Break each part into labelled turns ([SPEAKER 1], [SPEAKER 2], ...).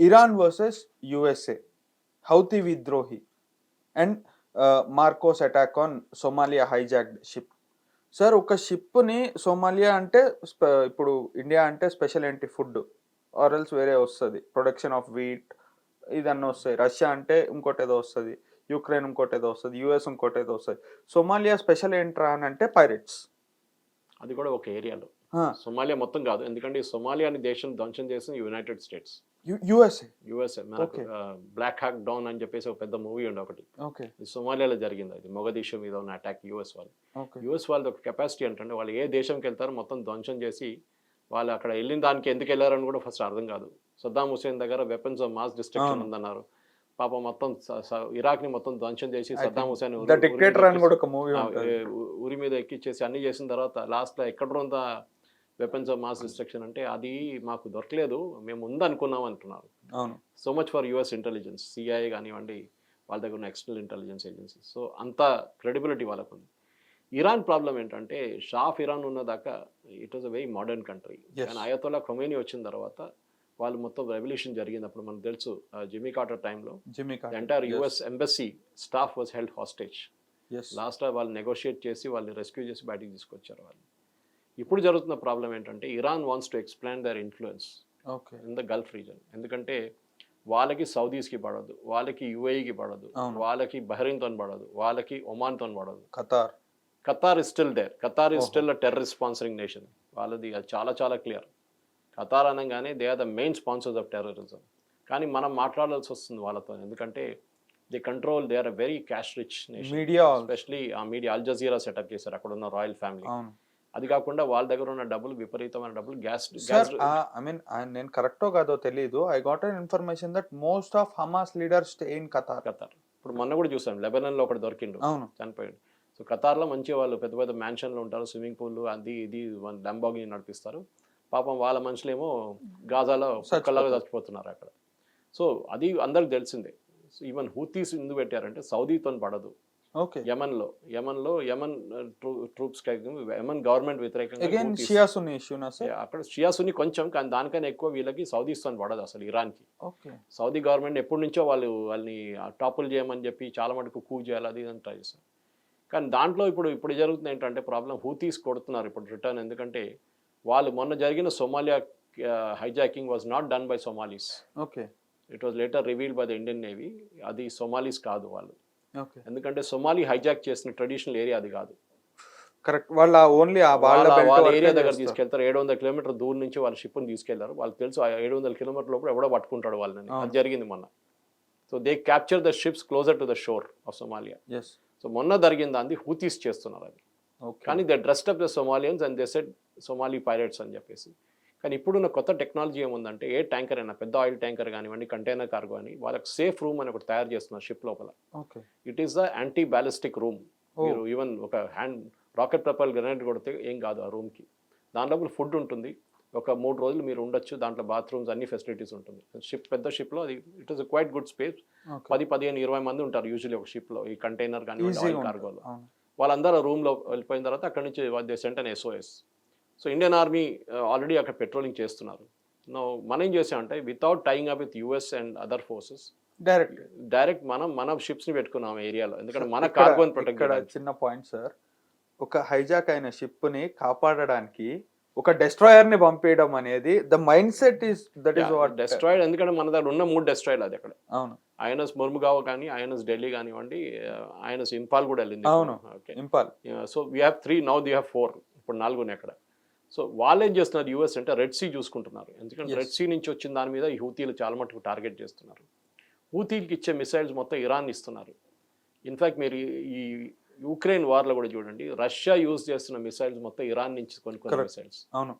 [SPEAKER 1] Iran versus USA Houthi విద్రోహి and MARCOS attack on Somalia hijacked ship. Sir ఒక షిప్ని Somalia అంటే ఇప్పుడు India అంటే స్పెషల్ ఏంటి? ఫుడ్ ఆరల్స్ వేరే వస్తుంది. ప్రొడక్షన్ ఆఫ్ వీట్ ఇదన్నీ వస్తాయి. రష్యా అంటే ఇంకోటి ఏదో వస్తుంది. యుక్రెయిన్ ఇంకోటి ఏదో వస్తుంది. యుఎస్ ఇంకోటి ఏదో వస్తుంది. సోమాలియా స్పెషల్ ఏంట్రా అని అంటే పైరెట్స్.
[SPEAKER 2] అది కూడా ఒక ఏరియాలో. సొమాలియా మొత్తం కాదు. ఎందుకంటే ఈ సొమాలియా అనే దేశం ధ్వంసం చేసిన యునైటెడ్ స్టేట్స్.
[SPEAKER 1] యుఎస్ఏ
[SPEAKER 2] యుఎస్ఏ మనకు
[SPEAKER 1] Okay.
[SPEAKER 2] బ్లాక్ హాక్ డౌన్ అని చెప్పేసి ఒక పెద్ద మూవీ ఉండే ఒకటి.
[SPEAKER 1] ఓకే
[SPEAKER 2] సొమాలియాలో జరిగింది అది మొగదీషు మీద ఉన్న అటాక్ యుఎస్ వాళ్ళు. యుఎస్ వాళ్ళది ఒక కెపాసిటీ ఏంటంటే వాళ్ళు ఏ దేశంకి వెళ్తారో మొత్తం ధ్వంసం చేసి వాళ్ళు అక్కడ వెళ్ళిన దానికి ఎందుకు వెళ్ళారని కూడా ఫస్ట్ అర్థం కాదు. సద్దాం హుసేన్ దగ్గర వెపన్స్ ఆఫ్ మాస్ డిస్ట్రక్షన్. ఉందన్నారు. పాపం మొత్తం స- ఇరాక్ని మొత్తం ధ్వంసం చేసి సద్దాం హుసేన్ ఉరి- మీద ఎక్కిచ్చేసి అన్ని చేసిన తర్వాత లాస్ట్లో ఎక్కడ ఉందా వెపన్స్ ఆఫ్ మాస్ డిస్ట్రక్షన్ అంటే అది మాకు దొరకలేదు మేము ఉందనుకున్నాం అంటున్నారు.
[SPEAKER 1] అవును.
[SPEAKER 2] So much for US intelligence CIA కానివ్వండి వాళ్ళ దగ్గర ఉన్న ఎక్స్టర్నల్ ఇంటెలిజెన్స్ ఏజెన్సీ సో అంత క్రెడిబిలిటీ వాళ్ళకు ఉంది ఇరాన్ ప్రాబ్లం ఏంటంటే Shah of Iran ఉన్నదాకా it was a very modern country. కానీ అయతోలా ఖొమేని వచ్చిన తర్వాత వాళ్ళు మొత్తం రెవల్యూషన్ జరిగినప్పుడు మనకు తెలుసు జిమీ కార్టర్ టైంలో
[SPEAKER 1] Jimmy
[SPEAKER 2] entire US embassy staff was held
[SPEAKER 1] hostages
[SPEAKER 2] లాస్ట్లో వాళ్ళు నెగోషియేట్ చేసి వాళ్ళని రెస్క్యూ చేసి బయటికి తీసుకొచ్చారు వాళ్ళు. ఇప్పుడు జరుగుతున్న ప్రాబ్లం ఏంటంటే Iran wants to expand their influence
[SPEAKER 1] okay.
[SPEAKER 2] In the Gulf region ఎందుకంటే వాళ్ళకి సౌదీస్కి పడదు వాళ్ళకి యుఏఈకి పడదు. వాళ్ళకి బహ్రెయిన్తో పడదు వాళ్ళకి ఒమాన్తో పడదు.
[SPEAKER 1] Qatar.
[SPEAKER 2] Qatar is still there Qatar is. Still a terrorist sponsoring nation వాళ్ళది అది చాలా చాలా క్లియర్ ఖతార్ అనగానే they are the main sponsors of terrorism కానీ మనం మాట్లాడాల్సి వస్తుంది వాళ్ళతో ఎందుకంటే they control they are very cash rich nation
[SPEAKER 1] media
[SPEAKER 2] especially ఆ మీడియా అల్ జజీరా సెటప్ చేశారు. అక్కడ ఉన్న రాయల్ ఫ్యామిలీ. అది కాకుండా వాళ్ళ దగ్గర ఉన్న డబ్బులు విపరీతమైన డబ్బులు గ్యాస్ గ్యాస్
[SPEAKER 1] ఐ మీన్ నేను కరెక్టో కాదో తెలియదు I got an information that most of Hamas leaders in Qatar
[SPEAKER 2] Qatar. ఇప్పుడు మొన్న కూడా చూసాం లెబనన్లో ఒకటి దొరికిండు
[SPEAKER 1] అవును.
[SPEAKER 2] చనిపోయాడు. సో ఖతార్లో మంచి వాళ్ళు పెద్ద పెద్ద మ్యాన్షన్లు ఉంటారు స్విమ్మింగ్ పూల్ అది ఇది లంబాగిని నడిపిస్తారు. పాపం వాళ్ళ మనుషులేమో గాజాలో కుక్కలాగా చచ్చిపోతున్నారు అక్కడ. సో అది అందరికి తెలిసిందే. సో ఈవెన్ హూతీస్ ఎందుకు పెట్టారంటే సౌదీతో పడదు. యమన్లో యమన్లో యమన్ ట్రూప్స్ యమన్ గవర్నమెంట్ వ్యతిరేకంగా
[SPEAKER 1] షియా
[SPEAKER 2] అక్కడ షియాసుని కొంచెం కానీ దానికన్నా ఎక్కువ వీళ్ళకి సౌదీస్తో పడదు అసలు ఇరాన్కి.
[SPEAKER 1] ఓకే.
[SPEAKER 2] సౌదీ గవర్నమెంట్ ఎప్పటి నుంచో వాళ్ళు వాళ్ళని టాపుల్ చేయమని చెప్పి చాలా మటుకు కూ చేయాలి అది ఇదని ట్రై చేస్తారు కానీ దాంట్లో ఇప్పుడు ఇప్పుడు జరుగుతుంది ఏంటంటే ప్రాబ్లం హూతీస్ కొడుతున్నారు ఇప్పుడు రిటర్న్ ఎందుకంటే వాళ్ళు మొన్న జరిగిన Somalia hijacking was not done by Somalis
[SPEAKER 1] okay.
[SPEAKER 2] It was later revealed by the Indian Navy అది సోమాలీస్ కాదు వాళ్ళు. ఎందుకంటే సోమాలి హైజాక్ చేసిన ట్రెడిషనల్ ఏరియా అది కాదు.
[SPEAKER 1] కరెక్ట్. వాళ్ళ ఓన్లీ ఆ వాళ్ళ
[SPEAKER 2] వాళ్ళ ఏరియా దగ్గర. తీసుకెళ్తారు. ఏడు వందల కిలోమీటర్ దూరం నుంచి వాళ్ళ షిప్ని తీసుకెళ్ళారు. వాళ్ళకి తెలుసు ఆ ఏడు వందల కిలోమీటర్ లోపల ఎవడో పట్టుకుంటాడు వాళ్ళని. అది జరిగింది మొన్న. So they capture the ships closer to the shore of Somalia
[SPEAKER 1] Yes.
[SPEAKER 2] So మొన్న జరిగింది అంది హూతీస్ చేస్తున్నారు అది. కానీ they dressed up the Somalians and they said Somali pirates అని చెప్పేసి. కానీ ఇప్పుడున్న కొత్త టెక్నాలజీ ఏముందంటే ఏ ట్యాంకర్ అయినా పెద్ద ఆయిల్ ట్యాంకర్ కానివ్వండి కంటైనర్ కార్గో అని వాళ్ళకి సేఫ్ రూమ్ అని ఒకటి తయారు చేస్తున్నారు షిప్ లోపల. It is the anti ballistic room. మీరు ఈవెన్ ఒక హ్యాండ్ రాకెట్ ప్రపల్ గ్రెనేడ్ కొడితే ఏం కాదు ఆ రూమ్కి దాని లోపల ఫుడ్ ఉంటుంది. ఒక మూడు రోజులు మీరు ఉండొచ్చు దాంట్లో బాత్రూమ్స్ అన్ని ఫెసిలిటీస్ ఉంటుంది. షిప్ పెద్ద షిప్లో అది it is quite good space. పది పదిహేను ఇరవై మంది ఉంటారు యూజువల్లీ ఒక షిప్లో ఈ కంటైనర్ కానీ కార్గోలో. వాళ్ళందరూ రూమ్లో వెళ్ళిపోయిన తర్వాత అక్కడ నుంచి they sent an SOS so Indian Army already అక్కడ పెట్రోలింగ్ చేస్తున్నారు. నో మనం ఏం చేసామంటే without tying up with US and other forces
[SPEAKER 1] direct
[SPEAKER 2] direct మనం మన షిప్స్ని పెట్టుకున్నాం ఏరియాలో. ఎందుకంటే మన కార్గోని ప్రొటెక్ట్
[SPEAKER 1] ఇక్కడ చిన్న పాయింట్ సార్ ఒక హైజాక్ అయిన షిప్ని కాపాడడానికి ఒక డెస్ట్రాయర్ని పంపేయడం అనేది the mind set is that is what
[SPEAKER 2] destroyed ఎందుకంటే మన దగ్గర ఉన్న మూడు డెస్ట్రాయిడ్ అది అక్కడ.
[SPEAKER 1] అవును.
[SPEAKER 2] ఐఎన్ఎస్ ముర్ముగావ్ కానీ ఐఎన్ఎస్ ఢిల్లీ కానివ్వండి ఐఎన్ఎస్ ఇంపాల్ కూడా వెళ్ళింది
[SPEAKER 1] అవును.
[SPEAKER 2] Okay
[SPEAKER 1] Imphal.
[SPEAKER 2] So we have three now they have four ఇప్పుడు నాలుగు ఉన్నాయి అక్కడ. సో వాళ్ళు ఏం చేస్తున్నారు యూఎస్ అంటే రెడ్ సీ చూసుకుంటున్నారు. ఎందుకంటే. రెడ్ సీ నుంచి వచ్చిన దాని మీద ఈ హూతీలు చాలా మటుకు టార్గెట్ చేస్తున్నారు. హూతీలకి ఇచ్చే మిసైల్స్ మొత్తం ఇరాన్ ఇస్తున్నారు. ఇన్ఫ్యాక్ట్ మీరు ఈ- యుక్రెయిన్ వార్లో కూడా చూడండి రష్యా యూజ్ చేస్తున్న మిసైల్స్ మొత్తం ఇరాన్ నుంచి కొన్ని కొన్ని. మిసైల్స్.
[SPEAKER 1] అవును.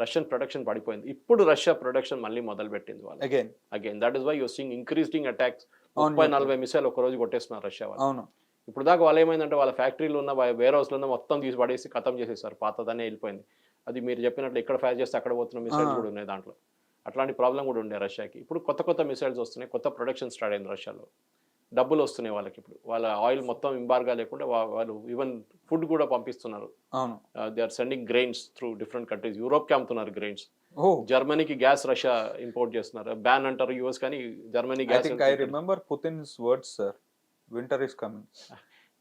[SPEAKER 2] రష్యన్ ప్రొడక్షన్ పడిపోయింది. ఇప్పుడు రష్యా ప్రొడక్షన్ మళ్ళీ మొదలు పెట్టింది వాళ్ళు
[SPEAKER 1] again
[SPEAKER 2] again that is why you're seeing increasing attacks ముప్పై. నలభై మిసైల్ ఒక రోజు కొట్టేస్తున్నారు రష్యా వాళ్ళు.
[SPEAKER 1] అవును.
[SPEAKER 2] ఇప్పుడు దాకా వాళ్ళు ఏమైందంటే వాళ్ళ ఫ్యాక్టరీలో ఉన్న వేర్ హౌస్లో ఉన్న మొత్తం తీసి పడేసి ఖతం చేసేసారు. పాతదనే వెళ్ళిపోయింది. అది మీరు చెప్పినట్లు ఎక్కడ ఫైర్ చేస్తే అక్కడ పోతున్న మిసైల్స్. కూడా ఉన్నాయి దాంట్లో. అట్లాంటి ప్రాబ్లం కూడా ఉండే రష్యాకి. ఇప్పుడు కొత్త కొత్త మిసైల్స్ వస్తున్నాయి కొత్త ప్రొడక్షన్ స్టార్ట్ అయింది రష్యాలో. డబ్బులు వస్తున్నాయి వాళ్ళకి ఇప్పుడు. వాళ్ళ ఆయిల్ మొత్తం ఇంబార్గా లేకుండా వాళ్ళు ఈవెన్ ఫుడ్ కూడా పంపిస్తున్నారు. They are sending grains through different countries యూరోప్కి అమ్ముతున్నారు గ్రెయిన్స్ జర్మనీకి గ్యాస్ రష్యా ఇంపోర్ట్ చేస్తున్నారు. బ్యాన్ అంటారు యుఎస్ కానీ Germany gas
[SPEAKER 1] I remember Putin's words sir winter is coming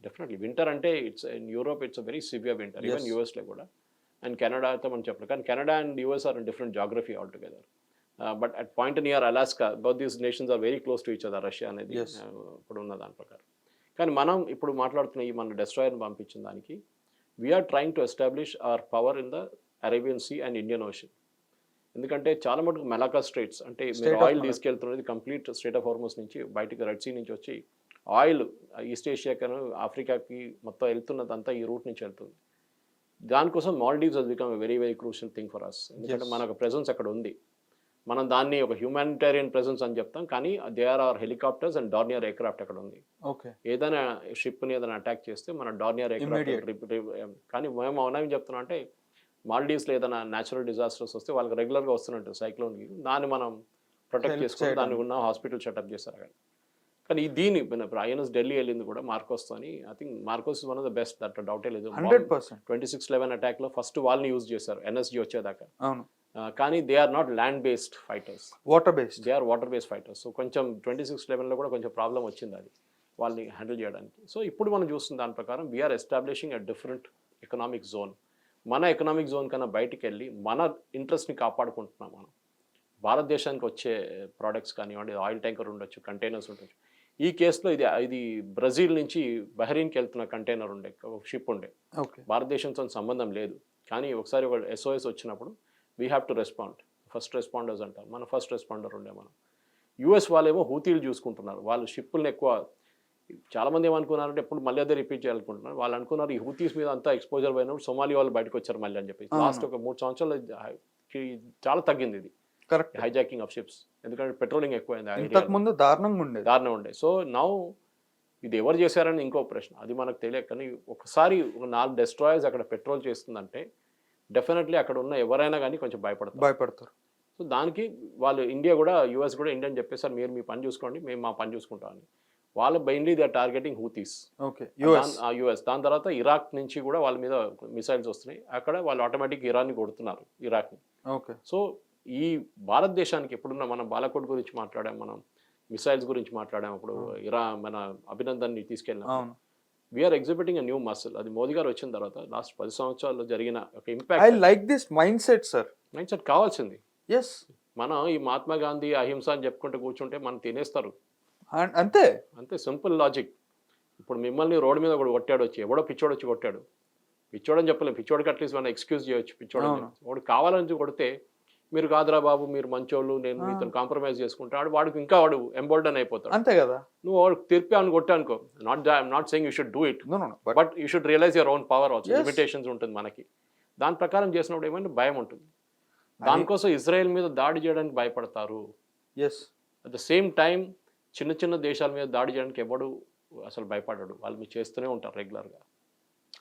[SPEAKER 2] definitely winter అంటే it's in Europe it's very severe winter even. యూఎస్లో కూడా. And కెనడాతో మనం చెప్పలేదు కానీ Canada and US are different geography altogether but at point near Alaska both these nations are very close to each other Russia అనేది uh, ఇప్పుడు ఉన్న దాని ప్రకారం. కానీ మనం ఇప్పుడు మాట్లాడుతున్న ఈ మన డెస్ట్రాయర్ని పంపించిన దానికి we're trying to establish our power in the Arabian Sea and Indian Ocean ఎందుకంటే చాలా మటుకు మెలాకా స్ట్రేట్స్ అంటే మీరు ఆయిల్. తీసుకెళ్తున్నది కంప్లీట్ స్టేట్ ఆఫ్ హార్మోస్ నుంచి బయటికి రెడ్ సీ నుంచి వచ్చి ఆయిల్ ఈస్ట్ ఏషియాకను ఆఫ్రికాకి మొత్తం వెళ్తున్నదంతా ఈ రూట్ నుంచి వెళ్తుంది. దానికోసం Maldives has become very very crucial thing for us ఎందుకంటే. మనకు ప్రెసెన్స్ అక్కడ ఉంది. మనం దాన్ని ఒక హ్యూమానిటేరియన్ ప్రెసెన్స్ అని చెప్తాం. కానీ they are are helicopters and Dornier aircraft అక్కడ ఉంది.
[SPEAKER 1] ఓకే
[SPEAKER 2] ఏదైనా షిప్ని ఏదైనా అటాక్ చేస్తే మన డార్నియర్ ఎయిర్క్రాఫ్ట్ కానీ మేము అవునా చెప్తున్నాం అంటే మాల్డీవ్స్లో ఏదైనా న్యాచురల్ డిజాస్టర్స్ వస్తే వాళ్ళకి రెగ్యులర్గా వస్తున్నట్టు సైక్లోన్కి దాన్ని మనం ప్రొటెక్ట్ చేసుకొని. దానికి ఉన్న హాస్పిటల్ సెటప్ చేస్తారు అక్కడ. కానీ ఈ దీని ఐఎన్ఎస్ ఢిల్లీ వెళ్ళింది కూడా మార్కోస్తో అని. I think MARCOS one of the best that డౌటే లేదు
[SPEAKER 1] hundred percent.
[SPEAKER 2] Twenty six eleven అటాక్లో first వాళ్ళని యూజ్ చేశారు ఎన్ఎస్జీ వచ్చేదాకా.
[SPEAKER 1] అవును.
[SPEAKER 2] కానీ they are not land based fighters
[SPEAKER 1] water based
[SPEAKER 2] they are water based fighters so కొంచెం ట్వంటీ సిక్స్ లెవెన్లో కూడా కొంచెం ప్రాబ్లం వచ్చింది అది వాళ్ళని హ్యాండిల్ చేయడానికి. సో ఇప్పుడు మనం చూస్తున్న దాని ప్రకారం we're establishing a different economic zone మన ఎకనామిక్ జోన్ కన్నా బయటికి వెళ్ళి మన ఇంట్రెస్ట్ని కాపాడుకుంటున్నాం మనం. భారతదేశానికి వచ్చే ప్రోడక్ట్స్ కానివ్వండి ఆయిల్ ట్యాంకర్ ఉండొచ్చు కంటైనర్స్ ఉండొచ్చు. ఈ కేసులో ఇది ఇది బ్రెజిల్ నుంచి బహ్రీన్కి వెళ్తున్న కంటైనర్ ఉండే ఒక షిప్ ఉండే. భారతదేశంతో సంబంధం లేదు. కానీ ఒకసారి ఒక ఎస్ఓఎస్ వచ్చినప్పుడు we have to respond first responders అంటారు మన ఫస్ట్ రెస్పాండర్ ఉండే మనం. యూఎస్ వాళ్ళేమో హూతీలు చూసుకుంటున్నారు. వాళ్ళు షిప్పుల్ని ఎక్కువ చాలామంది ఏమనుకున్నారంటే ఎప్పుడు మళ్ళీ అదే రిపీట్ చేయాలనుకుంటున్నారు. వాళ్ళు అనుకున్నారు ఈ హూతీస్ మీద అంతా ఎక్స్పోజర్ పోయినప్పుడు సోమాలి వాళ్ళు బయటకు వచ్చారు మళ్ళీ అని చెప్పి. లాస్ట్ ఒక మూడు సంవత్సరాలు చాలా తగ్గింది ఇది.
[SPEAKER 1] కరెక్ట్
[SPEAKER 2] హైజాకింగ్ ఆఫ్ షిప్స్ ఎందుకంటే పెట్రోలింగ్ ఎక్కువైంది
[SPEAKER 1] ఇంతకు. ముందు దారుణంగా ఉండేది.
[SPEAKER 2] దారుణం ఉండే సో నౌ ఇది ఎవరు చేశారని ఇంకో ప్రశ్న. అది మనకు తెలియక కానీ ఒకసారి ఒక నాలుగు డెస్ట్రాయర్స్ అక్కడ పెట్రోల్ చేస్తుందంటే డెఫినెట్లీ అక్కడ ఉన్న ఎవరైనా కానీ కొంచెం భయపడతారు.
[SPEAKER 1] భయపడతారు.
[SPEAKER 2] సో దానికి వాళ్ళు ఇండియా కూడా యూఎస్ కూడా ఇండియా అని చెప్పేసారు. మీరు మీ పని చూసుకోండి మేము మా పని చూసుకుంటామని వాళ్ళు mainly they are targeting Houthis
[SPEAKER 1] okay US
[SPEAKER 2] US దాని తర్వాత ఇరాక్ నుంచి కూడా వాళ్ళ మీద మిసైల్స్ వస్తున్నాయి. అక్కడ వాళ్ళు ఆటోమేటిక్ ఇరాన్ని కొడుతున్నారు ఇరాక్ని
[SPEAKER 1] ఓకే
[SPEAKER 2] సో ఈ భారతదేశానికి ఎప్పుడున్న మనం బాలకోట్ గురించి మాట్లాడాం మనం మిసైల్స్ గురించి మాట్లాడాం అప్పుడు ఇరా మన అభినందన్ని తీసుకెళ్ళినాం
[SPEAKER 1] అవును.
[SPEAKER 2] వీఆర్ ఎగ్జిబిటింగ్ న్యూ మసిల్ అది మోదీ గారు వచ్చిన తర్వాత లాస్ట్ పది సంవత్సరాల్లో జరిగిన ఒక
[SPEAKER 1] I
[SPEAKER 2] impact
[SPEAKER 1] like this mind set sir
[SPEAKER 2] mind set కావాల్సింది.
[SPEAKER 1] ఎస్
[SPEAKER 2] మనం ఈ మహాత్మా గాంధీ అహింస అని చెప్పుకుంటూ కూర్చుంటే మనం తినేస్తారు.
[SPEAKER 1] అంతే.
[SPEAKER 2] అంతే సింపుల్ లాజిక్ ఇప్పుడు మిమ్మల్ని రోడ్డు మీద ఒకడు కొట్టాడు వచ్చి ఎవడో పిచ్చోడు వచ్చి కొట్టాడు. పిచ్చోడని చెప్పలేం పిచ్చోడికి అట్లీస్ట్ మనం ఎక్స్క్యూజ్ చేయొచ్చు పిచ్చోడు
[SPEAKER 1] అవును.
[SPEAKER 2] వాడు కావాలని కొడితే మీరు కాదురా బాబు మీరు మంచోళ్ళు నేను మీతో కాంప్రమైజ్ చేసుకుంటాడు వాడికి ఇంకా వాడు ఎంబోల్డన్ అయిపోతాడు.
[SPEAKER 1] అంతే కదా.
[SPEAKER 2] నువ్వు వాడు తిరిపి అని కొట్టా అనుకో. Not I'm not saying you should do it
[SPEAKER 1] but
[SPEAKER 2] you should realize your own power also. Limitations ఉంటుంది మనకి. దాని ప్రకారం చేసినప్పుడు ఏమైనా భయం ఉంటుంది. దానికోసం ఇజ్రాయెల్ మీద దాడి చేయడానికి భయపడతారు.
[SPEAKER 1] Yes
[SPEAKER 2] at the same time చిన్న చిన్న దేశాల మీద దాడి చేయడానికి ఎవడు అసలు భయపడడు. వాళ్ళు మీరు చేస్తూనే ఉంటారు రెగ్యులర్గా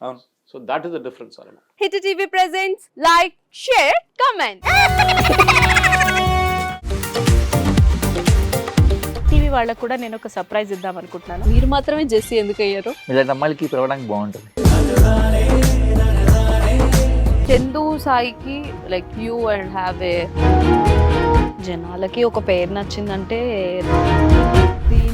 [SPEAKER 1] అవును.
[SPEAKER 2] So that is the difference అన్నమాట
[SPEAKER 3] Hit TV presents like share comment
[SPEAKER 4] TV వాళ్ళకు కూడా నేను ఒక సర్ప్రైజ్ ఇద్దాం అనుకుంటున్నాను.
[SPEAKER 3] మీరు మాత్రమే జెస్సీ ఎందుకు అయ్యారు?
[SPEAKER 5] ఇలాంటి అమ్మాయిలకి పిలవడానికి బాగుంటుంది.
[SPEAKER 3] చందు సాయికి like you and have a జనాలకి ఒక పేరు నచ్చిందంటే